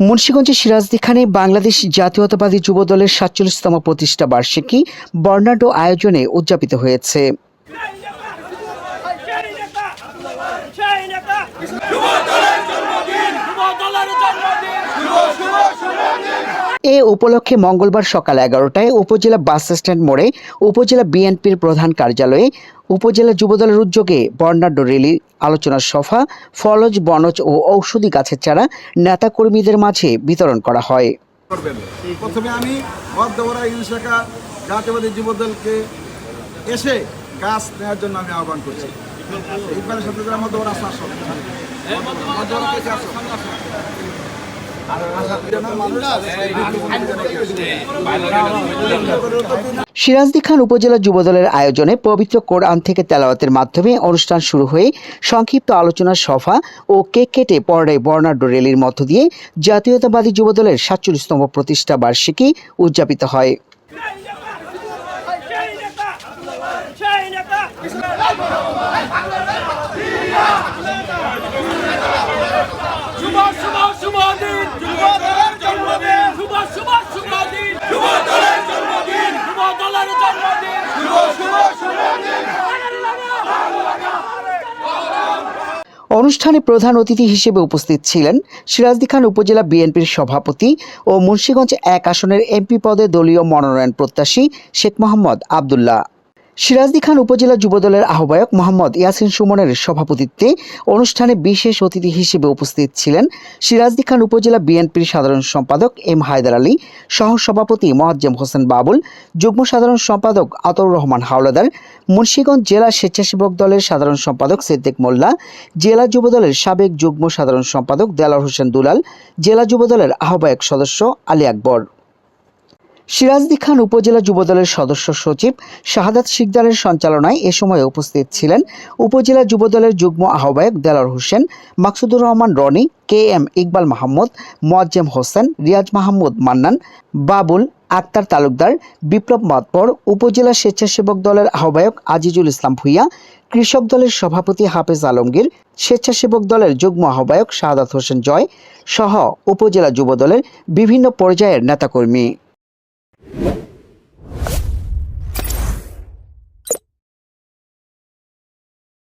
মুন্সিগঞ্জের সিরাজদি খানে বাংলাদেশ জাতীয়তাবাদী যুব দলের সাতচল্লিশতম প্রতিষ্ঠা বার্ষিকী বর্ণাঢ্য আয়োজনে উদযাপিত হয়েছে। এ উপলক্ষে মঙ্গলবার সকাল এগারোটায় উপজেলা বাস স্ট্যান্ড মোড়ে উপজেলা বিএনপির প্রধান কার্যালয়ে উপজেলা যুবদলের উদ্যোগে বর্ণাঢ্য রেলি আলোচনা সভা, ফলজ, বনজ ও ঔষধি গাছের চারা নেতাকর্মীদের মাঝে বিতরণ করা হয়। প্রথমে আমি জাতীয়বাদী যুবদলকে এসে গাছ নেওয়ার জন্য আমি আহ্বান করছি। সিরাজদি খান উপজেলা যুবদলের আয়োজনে পবিত্র কোরআন থেকে তেলাওয়াতের মাধ্যমে অনুষ্ঠান শুরু হয়ে সংক্ষিপ্ত আলোচনা সভা ও কেক কেটে পর্যায়ে বর্ণাঢ্য রেলির মধ্য দিয়ে জাতীয়তাবাদী যুবদলের সাতচল্লিশতম প্রতিষ্ঠা বার্ষিকী উদযাপিত হয়। অনুষ্ঠানে প্রধান অতিথি হিসেবে উপস্থিত ছিলেন সিরাজদি খান উপজেলা বিএনপির সভাপতি ও মুন্সীগঞ্জ এক আসনের এমপি পদে দলীয় মনোনয়ন প্রত্যাশী শেখ মোহাম্মদ আবদুল্লাহ। সিরাজদি খান উপজেলা যুবদলের আহ্বায়ক মোহাম্মদ ইয়াসিন সুমনের সভাপতিত্বে অনুষ্ঠানে বিশেষ অতিথি হিসেবে উপস্থিত ছিলেন সিরাজদি খান উপজেলা বিএনপির সাধারণ সম্পাদক এম হায়দার আলী সহ সভাপতি মোয়াজ্জেম হোসেন বাবুল, যুগ্ম সাধারণ সম্পাদক আতর রহমান হাওলাদার, মুন্সীগঞ্জ জেলা স্বেচ্ছাসেবক দলের সাধারণ সম্পাদক সিদ্দিক মোল্লা, জেলা যুবদলের সাবেক যুগ্ম সাধারণ সম্পাদক দেলার হোসেন দুলাল, জেলা যুবদলের আহ্বায়ক সদস্য আলী আকবর। সিরাজদি খান উপজেলা যুবদলের সদস্য সচিব, শাহাদাত শিকদারের সঞ্চালনায় এ সময় উপস্থিত ছিলেন উপজেলা যুবদলের যুগ্ম আহ্বায়ক দেলার হোসেন, মাকসুদুর রহমান রনি কে এম ইকবাল মাহমুদ, মোয়াজ্জেম হোসেন, রিয়াজ মাহমুদ মান্নান, বাবুল আক্তার তালুকদার, বিপ্লব মাতবর, উপজেলা স্বেচ্ছাসেবক দলের আহ্বায়ক আজিজুল ইসলাম ভুইয়া, কৃষক দলের সভাপতি হাফেজ আলমগীর, স্বেচ্ছাসেবক দলের যুগ্ম আহ্বায়ক শাহাদাত হোসেন জয় সহ উপজেলা যুবদলের বিভিন্ন পর্যায়ের নেতাকর্মী।